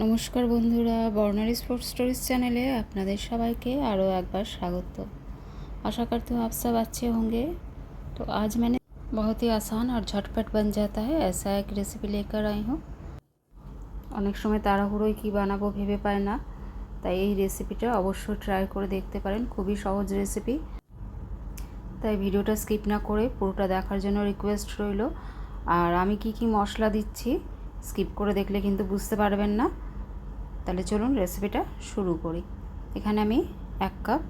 নমস্কার বন্ধুরা বর্ণার sports stories চ্যানেলে আপনাদের সবাইকে আরও একবার স্বাগত। আশা करती আপ সব আছে अच्छे তো আজ মানে मैंने আসান আর ঝটপট और झटपट बन जाता রেসিপি लेकर আই হো অনেক সময় তাড়াহুড়োই কী বানাবো ভেবে পায় না, তাই এই রেসিপিটা অবশ্যই ট্রাই করে দেখতে পারেন, খুবই সহজ রেসিপি তাই ভিডিওটা স্কিপ না করে পুরোটা দেখার জন্য রিকোয়েস্ট রইল। আর আমি কি কি মশলা দিচ্ছি স্কিপ করে দেখলে কিন্তু বুঝতে পারবেন না। তাহলে চলুন রেসিপিটা শুরু করি। এখানে আমি এক কাপ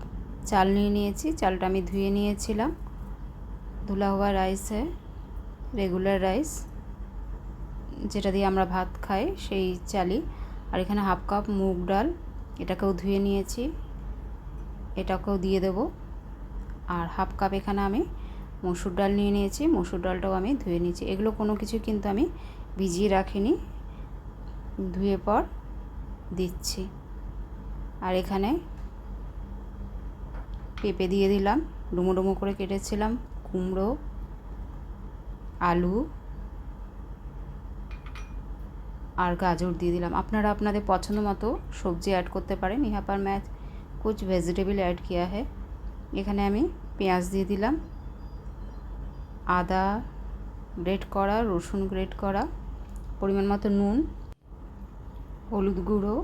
চাল নিয়ে নিয়েছি। চালটা আমি ধুয়ে নিয়েছিলাম। ধুলা হওয়া রাইস রেগুলার রাইস, যেটা দিয়ে আমরা ভাত খাই, সেই চালই। আর এখানে হাফ কাপ মুগ ডাল, এটাকেও ধুয়ে নিয়েছি। এটাকেও দিয়ে দেব। আর হাফ কাপ এখানে আমি মসুর ডাল নিয়ে নিয়েছি। মসুর ডালটাও আমি ধুয়ে নিয়েছি। এগুলো কোনো কিছু কিন্তু আমি ভিজিয়ে রাখিনি, ধুয়ে পর দিচ্ছি। আর এখানে পেঁপে দিয়ে দিলাম, ডুমো ডুমো করে কেটেছিলাম, কুমড়ো, আলু, আর গাজর দিয়ে দিলাম। আপনারা আপনাদের পছন্দ মতো সবজি অ্যাড করতে পারেন। ইহা ম্যাচ কুচ ভেজিটেবল অ্যাড কিয়া হ্যাঁ এখানে আমি পেঁয়াজ দিয়ে দিলাম, আদা গ্রেট করা, রসুন গ্রেট করা পরিমাণ মতো নুন, হলুদ গুঁড়ো,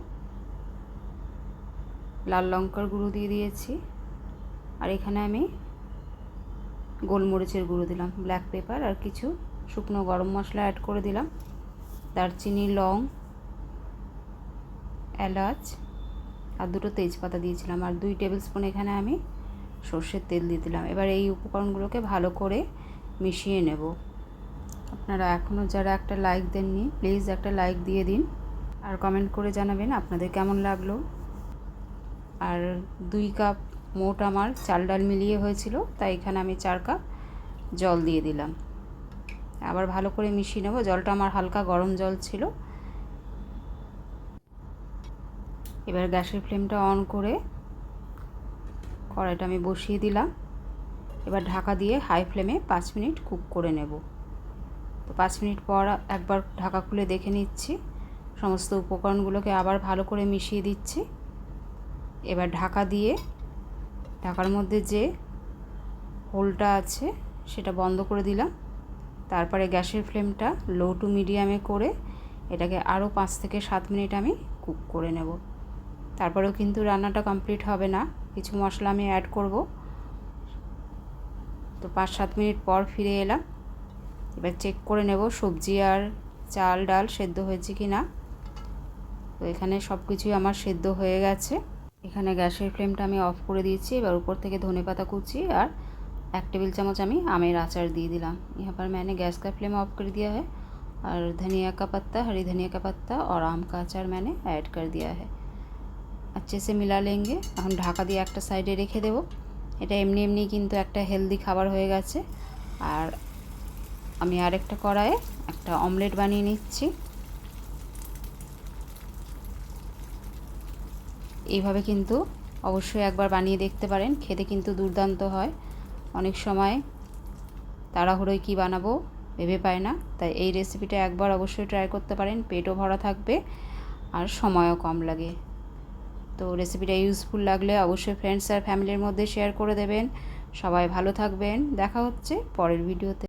লাল লঙ্কার গুঁড়ো দিয়ে দিয়েছি। আর এখানে আমি গোলমরিচের গুঁড়ো দিলাম ব্ল্যাক পেপার আর কিছু শুকনো গরম মশলা অ্যাড করে দিলাম। দারচিনি, লং, এলাচ আর দুটো তেজপাতা দিয়েছিলাম। আর দুই টেবিল স্পুন এখানে আমি সর্ষের তেল দিয়ে দিলাম। এবার এই উপকরণগুলোকে ভালো করে মিশিয়ে নেব। আপনারা এখনও যারা একটা লাইক দেননি প্লিজ একটা লাইক দিয়ে দিন। আর কমেন্ট করে জানাবেন আপনাদের কেমন লাগল। আর দুই কাপ মোট আমার চাল ডাল মিলিয়ে হয়েছিল, তাই এখানে আমি চার কাপ জল দিয়ে দিলাম। আবার ভালো করে মিশিয়ে নেব, জলটা আমার হালকা গরম জল ছিল। এবার গ্যাসের ফ্লেমটা অন করে কড়াইটা আমি বসিয়ে দিলাম। এবার ঢাকা দিয়ে হাই ফ্লেমে পাঁচ মিনিট কুক করে নেব। তো পাঁচ মিনিট পর একবার ঢাকা খুলে দেখে নিচ্ছি। সমস্ত উপকরণগুলোকে আবার ভালো করে মিশিয়ে দিচ্ছি। এবার ঢাকা দিয়ে ঢাকার মধ্যে যে হোলটা আছে সেটা বন্ধ করে দিলাম। তারপরে গ্যাসের ফ্লেমটা লো টু মিডিয়ামে করে এটাকে আরও পাঁচ থেকে সাত মিনিট আমি কুক করে নেব। তারপরেও কিন্তু রান্নাটা কমপ্লিট হবে না। কিছু মশলা আমি অ্যাড করব। তো পাঁচ সাত মিনিট পর ফিরে এলাম। এবার চেক করে নেব সবজি আর চাল ডাল সেদ্ধ হয়েছে কি না তো এখানে সব কিছুই আমার সেদ্ধ হয়ে গেছে এখানে গ্যাসের ফ্লেমটা আমি অফ করে দিয়েছি এবার উপর থেকে ধনে পাতা কুচি আর এক টেবিল চামচ আমি আমের আচার দিয়ে দিলাম यहाँ पर मैंने गैस का फ्लेम ऑफ कर दिया है और धनिया का पत्ता हरी धनिया का पत्ता और आम का अचार मैंने ऐड कर दिया है अच्छे से मिला लेंगे এখন ঢাকা দিয়ে একটা সাইডে রেখে দেব এটা এমনি এমনি কিন্তু একটা হেলদি খাবার হয়ে গেছে আর আমি আরেকটা কড়াইয়ে একটা অমলেট বানিয়ে নিচ্ছি। এইভাবে কিন্তু অবশ্যই একবার বানিয়ে দেখতে পারেন, খেতে কিন্তু দুর্দান্ত হয়। অনেক সময় তাড়াহুড়োয় কী বানাবো ভেবে পায় না, তাই এই রেসিপিটা একবার অবশ্যই ট্রাই করতে পারেন, পেটও ভরা থাকবে আর সময়ও কম লাগে। তো রেসিপিটা ইউজফুল লাগলে অবশ্যই ফ্রেন্ডস আর ফ্যামিলির মধ্যে শেয়ার করে দেবেন। সবাই ভালো থাকবেন, দেখা হচ্ছে পরের ভিডিওতে